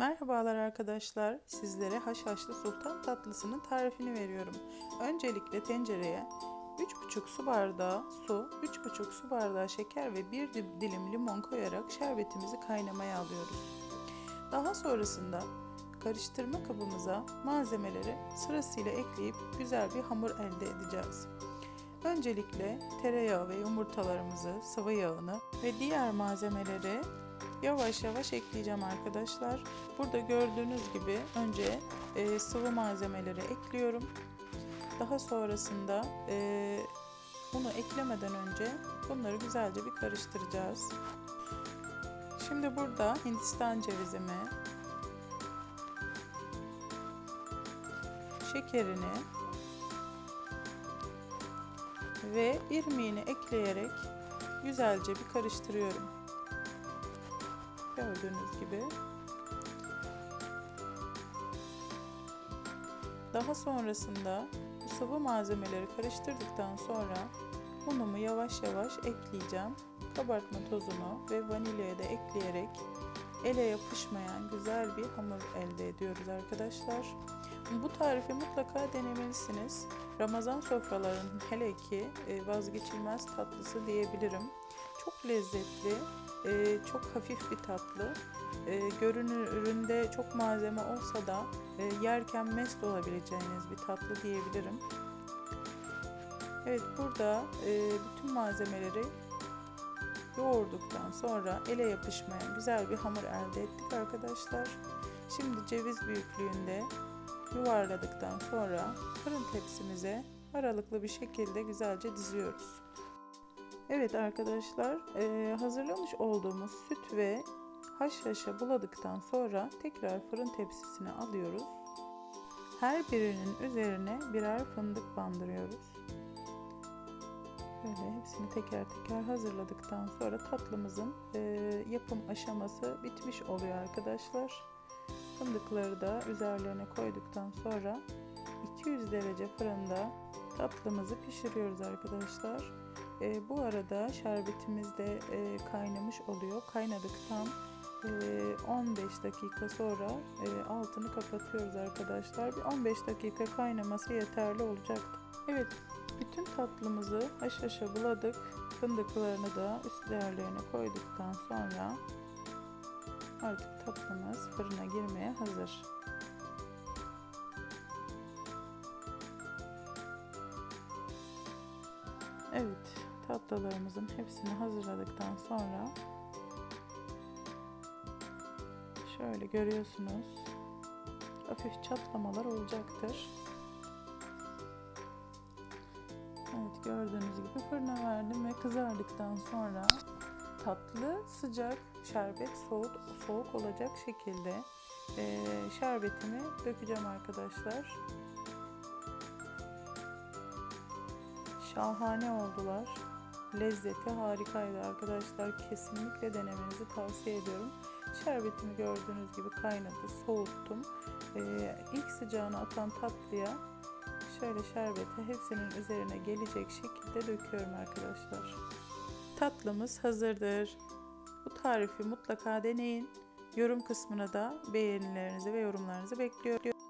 Merhabalar arkadaşlar. Sizlere haşhaşlı sultan tatlısının tarifini veriyorum. Öncelikle tencereye 3,5 su bardağı su, 3,5 su bardağı şeker ve 1 dilim limon koyarak şerbetimizi kaynamaya alıyoruz. Daha sonrasında karıştırma kabımıza malzemeleri sırasıyla ekleyip güzel bir hamur elde edeceğiz. Öncelikle tereyağı ve yumurtalarımızı, sıvı yağını ve diğer malzemeleri yavaş yavaş ekleyeceğim arkadaşlar. Burada gördüğünüz gibi önce e, sıvı malzemeleri ekliyorum. Daha sonrasında e, bunu eklemeden önce bunları güzelce bir karıştıracağız. Şimdi burada Hindistan cevizimi, şekerini ve irmiğini ekleyerek güzelce bir karıştırıyorum. Gördüğünüz gibi. Daha sonrasında sıvı malzemeleri karıştırdıktan sonra unumu yavaş yavaş ekleyeceğim. Kabartma tozunu ve vanilyayı da ekleyerek ele yapışmayan güzel bir hamur elde ediyoruz arkadaşlar. Bu tarifi mutlaka denemelisiniz. Ramazan sofralarının hele ki e, vazgeçilmez tatlısı diyebilirim. Çok lezzetli, e, çok hafif bir tatlı. E, görünüründe çok malzeme olsa da yerken mest olabileceğiniz bir tatlı diyebilirim. Evet burada bütün malzemeleri yoğurduktan sonra ele yapışmayan güzel bir hamur elde ettik arkadaşlar. Şimdi ceviz büyüklüğünde yuvarladıktan sonra fırın tepsimize aralıklı bir şekilde güzelce diziyoruz. Evet arkadaşlar hazırlamış olduğumuz süt ve haşhaşa buladıktan sonra tekrar fırın tepsisine alıyoruz. Her birinin üzerine birer fındık bandırıyoruz. Böyle hepsini teker teker hazırladıktan sonra tatlımızın yapım aşaması bitmiş oluyor arkadaşlar. Fındıkları da üzerlerine koyduktan sonra 200 derece fırında tatlımızı pişiriyoruz arkadaşlar. E, bu arada şerbetimiz de e, kaynamış oluyor. Kaynadıktan e, 15 dakika sonra e, altını kapatıyoruz arkadaşlar. Bir 15 dakika kaynaması yeterli olacaktır. Evet bütün tatlımızı haşhaşa buladık. Fındıklarını da üstlerine koyduktan sonra Artık tatlımız fırına girmeye hazır. Evet, tatlılarımızın hepsini hazırladıktan sonra şöyle görüyorsunuz. Hafif çatlamalar olacaktır. Evet, gördüğünüz gibi fırına verdim ve kızardıktan sonra tatlı, sıcak, şerbet soğuk, soğuk olacak şekilde e, şerbetimi dökeceğim arkadaşlar. Şahane oldular. Lezzeti harikaydı arkadaşlar. Kesinlikle denemenizi tavsiye ediyorum. Şerbetimi gördüğünüz gibi kaynadı, soğuttum. Ee, ilk sıcağını atan tatlıya şöyle şerbeti hepsinin üzerine gelecek şekilde döküyorum arkadaşlar. Tatlımız hazırdır. Bu tarifi mutlaka deneyin. Yorum kısmına da beğenilerinizi ve yorumlarınızı bekliyorum.